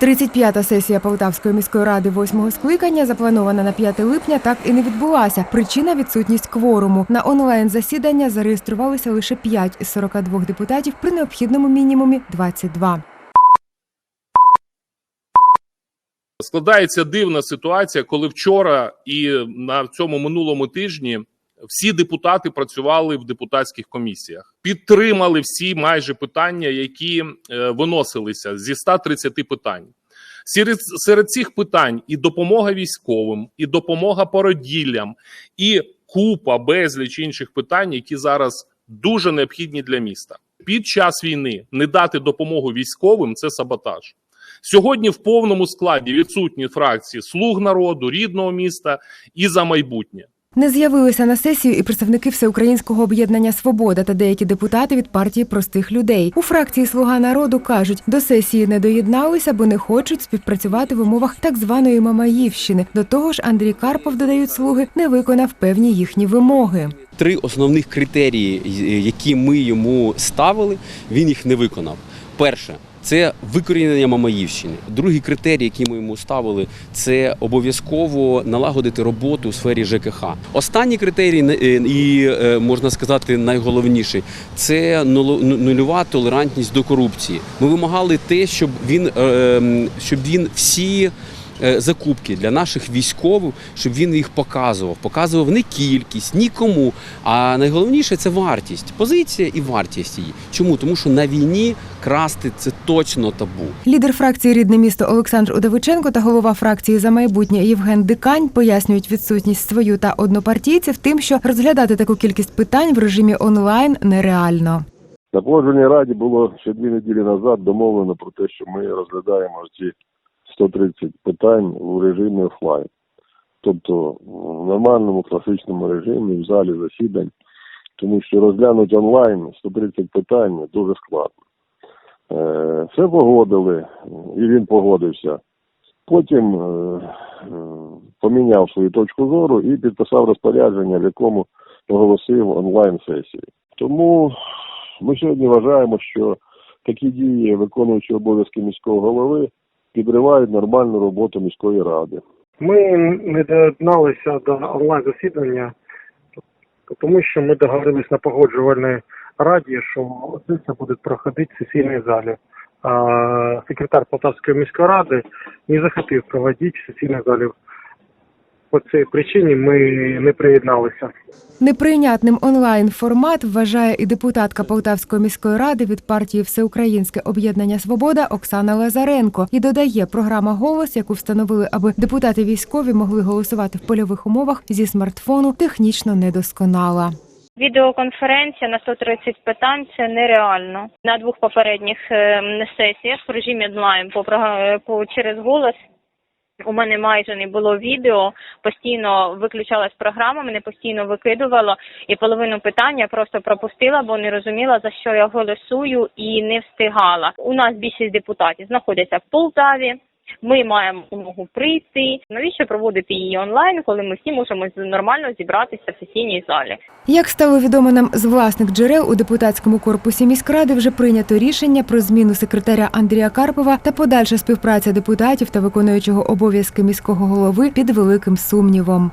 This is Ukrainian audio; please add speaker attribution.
Speaker 1: 35-та сесія Полтавської міської ради восьмого скликання, запланована на 5 липня, так і не відбулася. Причина відсутність кворуму. На онлайн засідання зареєструвалися лише 5 із 42 депутатів при необхідному мінімумі 22.
Speaker 2: Складається дивна ситуація, коли вчора і на цьому минулому тижні всі депутати працювали в депутатських комісіях, підтримали всі майже питання, які е, виносилися зі 130 питань. Серед, серед цих питань і допомога військовим, і допомога породіллям, і купа безліч інших питань, які зараз дуже необхідні для міста. Під час війни не дати допомогу військовим це саботаж. Сьогодні в повному складі відсутні фракції Слуг народу, рідного міста і за майбутнє.
Speaker 1: Не з'явилися на сесію і представники Всеукраїнського об'єднання Свобода та деякі депутати від партії простих людей. У фракції Слуга народу кажуть, до сесії не доєдналися, бо не хочуть співпрацювати в умовах так званої Мамаївщини. До того ж, Андрій Карпов додають слуги, не виконав певні їхні вимоги.
Speaker 3: три основних критерії, е, які ми йому ставили, він їх не виконав. Перше. Це викорінення Мамаївщини. Другий критерій, який ми йому ставили, це обов'язково налагодити роботу у сфері ЖКХ. Останній критерій е, і е, можна сказати найголовніший це ну- нульова толерантність до корупції. Ми вимагали те, щоб він е, щоб він всі закупки для наших військових, щоб він їх показував. Показував не кількість, нікому. А найголовніше це вартість. Позиція і вартість її. Чому? Тому що на війні красти це точно табу.
Speaker 1: Лідер фракції Рідне місто Олександр Удовиченко та голова фракції за майбутнє Євген Дикань пояснюють відсутність свою та однопартійців тим, що розглядати таку кількість питань в режимі онлайн нереально.
Speaker 4: На погоджувальній раді було ще дві неділі назад домовлено про те, що ми розглядаємо ці 130 питань у режимі офлайн. Тобто в нормальному класичному режимі в залі засідань, тому що розглянути онлайн 130 питань дуже складно. Е, Все погодили, і він погодився. Потім е, поміняв свою точку зору і підписав розпорядження, в якому оголосив онлайн сесію. Тому ми сьогодні вважаємо, що такі дії, виконуючи обов'язки міського голови, підривають нормальну роботу міської ради.
Speaker 5: Ми не доєдналися до онлайн засідання, тому що ми договорились на погоджувальній раді, що це буде проходити в сесійній залі. А секретар Полтавської міської ради не захотів проводити в сесійній залі. По цій причині ми не приєдналися.
Speaker 1: Неприйнятним онлайн формат вважає і депутатка Полтавської міської ради від партії Всеукраїнське об'єднання Свобода Оксана Лазаренко і додає, програма голос, яку встановили, аби депутати військові могли голосувати в польових умовах зі смартфону, технічно недосконала.
Speaker 6: Відеоконференція на 130 питань це нереально. На двох попередніх ем, сесіях в режимі онлайн по, прога- по через голос у мене майже не було відео, постійно виключалась програма, мене постійно викидувало, і половину питання просто пропустила, бо не розуміла за що я голосую і не встигала. У нас більшість депутатів знаходяться в Полтаві. Ми маємо змогу прийти. Навіщо проводити її онлайн, коли ми всі можемо нормально зібратися в сесійній залі?
Speaker 1: Як стало відомо нам з власних джерел у депутатському корпусі міськради вже прийнято рішення про зміну секретаря Андрія Карпова та подальша співпраця депутатів та виконуючого обов'язки міського голови під великим сумнівом.